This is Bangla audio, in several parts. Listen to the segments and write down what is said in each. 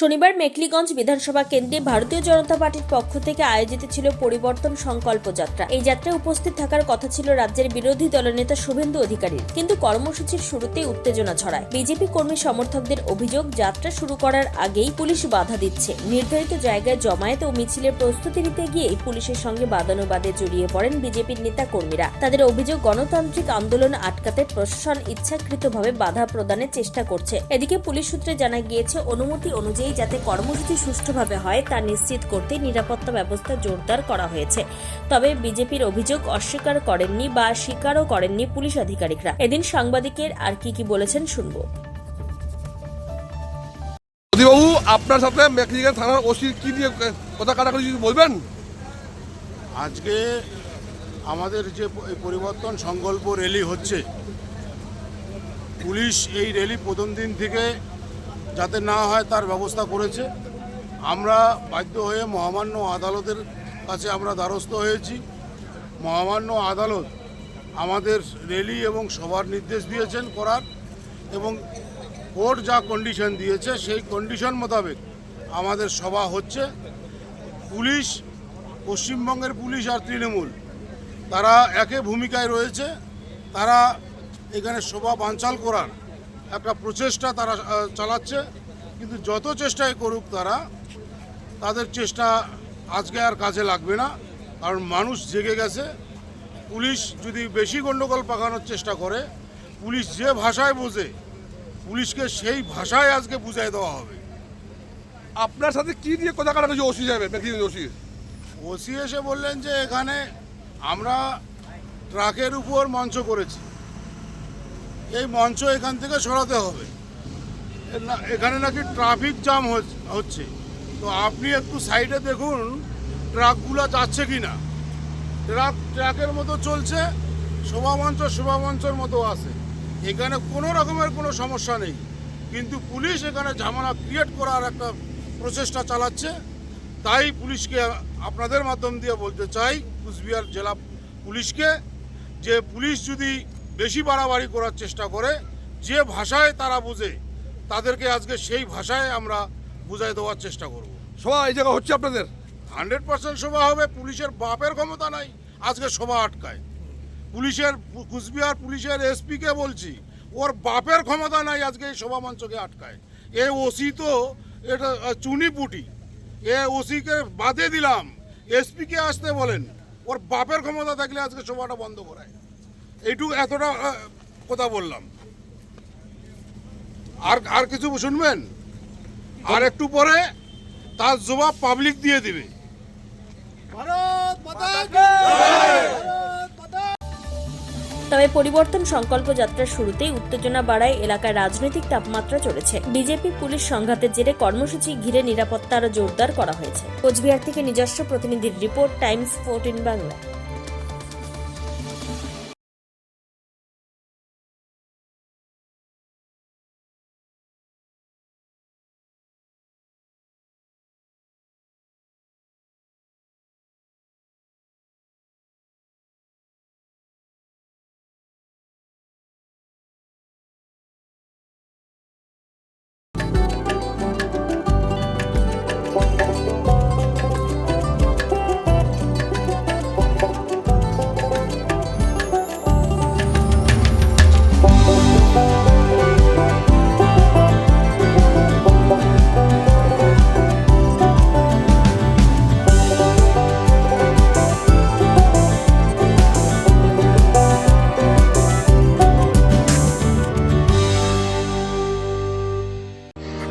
শনিবার মেকলিগঞ্জ বিধানসভা কেন্দ্রে ভারতীয় জনতা পার্টির পক্ষ থেকে আয়োজিত ছিল পরিবর্তন সংকল্প যাত্রা। এই যাত্রায় উপস্থিত থাকার কথা ছিল রাজ্যের বিরোধী দলনেতা শুভেন্দু অধিকারীর। কিন্তু কর্মসূচির শুরুতেই উত্তেজনা ছড়ায়। বিজেপি কর্মী সমর্থকদের অভিযোগ, যাত্রা শুরু করার আগেই পুলিশ বাধা দিচ্ছে। নির্ধারিত জায়গায় জমায়েত ও মিছিলের প্রস্তুতি নিতে গিয়েই পুলিশের সঙ্গে বাদানুবাদে জড়িয়ে পড়েন বিজেপির নেতা কর্মীরা। তাদের অভিযোগ, গণতান্ত্রিক আন্দোলন আটকাতে প্রশাসন ইচ্ছাকৃতভাবে বাধা প্রদানের চেষ্টা করছে। এদিকে পুলিশ সূত্রে জানা গিয়েছে, অনুমতি অনুযায়ী যাতে কর্মসূচি সুষ্ঠুভাবে হয় তা নিশ্চিত করতে নিরাপত্তা ব্যবস্থা জোরদার করা হয়েছে। তবে বিজেপির অভিযোগ অস্বীকার করেননি বা স্বীকারও করেননি পুলিশ আধিকারিকরা। এদিন সাংবাদিকের আর কি কি বলেছেন শুনব। মোদীবাবু আপনার সাথে মেকলিগঞ্জ থানার ওসির কি নিয়ে কথা কাটাকাটি বলবেন? আজকে আমাদের যে পরিবর্তন সংকল্প র্যালি হচ্ছে পুলিশ এই র্যালি প্রথম দিন থেকে যাতে না হয় তার ব্যবস্থা করেছে। আমরা বাধ্য হয়ে মহামান্য আদালতের কাছে আমরা দ্বারস্থ হয়েছি। মহামান্য আদালত আমাদের র্যালি এবং সবার নির্দেশ দিয়েছেন করার এবং কোর্ট যা কন্ডিশন দিয়েছে, সেই কন্ডিশন মোতাবেক আমাদের সভা হচ্ছে। পুলিশ, পশ্চিমবঙ্গের পুলিশ আর তৃণমূল, তারা একে ভূমিকায় রয়েছে। তারা এখানে শোভা বানচাল করার একটা প্রচেষ্টা তারা চালাচ্ছে। কিন্তু যত চেষ্টাই করুক তারা তাদের চেষ্টা আজকে আর কাজে লাগবে না। কারণ মানুষ জেগে গেছে। পুলিশ যদি বেশি গণ্ডগোল পাকানোর চেষ্টা করে পুলিশ যে ভাষায় বোঝে পুলিশকে সেই ভাষায় আজকে বুঝাই দেওয়া হবে। আপনার সাথে কি নিয়ে কথা কাটাকাটি ওসি যাবে ওসি? ওসি এসে বললেন যে এখানে আমরা ট্রাকের উপর মঞ্চ করেছি। এই মঞ্চ এখান থেকে সরাতে হবে। এখানে নাকি ট্রাফিক জ্যাম হচ- হচ্ছে। তো আপনি একটু সাইডে দেখুন ট্রাকগুলো যাচ্ছে কি না ট্রাক ট্রাকের মতো চলছে শোভামঞ্চ শোভামঞ্চের মতো আছে। এখানে কোনো রকমের কোনো সমস্যা নেই। কিন্তু পুলিশ এখানে ঝামেলা ক্রিয়েট করার একটা প্রচেষ্টা চালাচ্ছে। তাই পুলিশকে আপনাদের মাধ্যম দিয়ে বলতে চাই, কুচবিহার জেলা পুলিশকে, যে পুলিশ যদি বেশি বাড়াবাড়ি করার চেষ্টা করে যে ভাষায় তারা বুঝে তাদেরকে আজকে সেই ভাষায় আমরা বুঝাই দেওয়ার চেষ্টা করব। সবাই এই জায়গা হচ্ছে আপনাদের? হান্ড্রেড পার্সেন্ট সভা হবে পুলিশের বাপের ক্ষমতা নাই আজকে সভা আটকায়। পুলিশের কুচবিহার পুলিশের এসপিকে বলছি ওর বাপের ক্ষমতা নাই আজকে এই সভা মঞ্চকে আটকায়। এ ওসি তো এটা চুনিপুটি। এ ওসিকে বাদে দিলাম এসপিকে আসতে বলেন ওর বাপের ক্ষমতা থাকলে আজকে সভাটা বন্ধ করায়। এইটুকু এতটা কথা বললাম। আর আর কিছু শুনবেন? আর একটু পরে তার জবাব পাবলিক দিয়ে দিবে। তবে পরিবর্তন সংকল্প যাত্রার শুরুতেই উত্তেজনা বাড়ায় এলাকায় রাজনৈতিক তাপমাত্রা চলেছে বিজেপি পুলিশ সংঘাতের জেরে কর্মসূচি ঘিরে নিরাপত্তা আরও জোরদার করা হয়েছে। কোচবিহার থেকে নিজস্ব প্রতিনিধির রিপোর্ট টাইমস ফোরটিন বাংলা।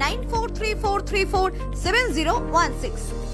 9434347016.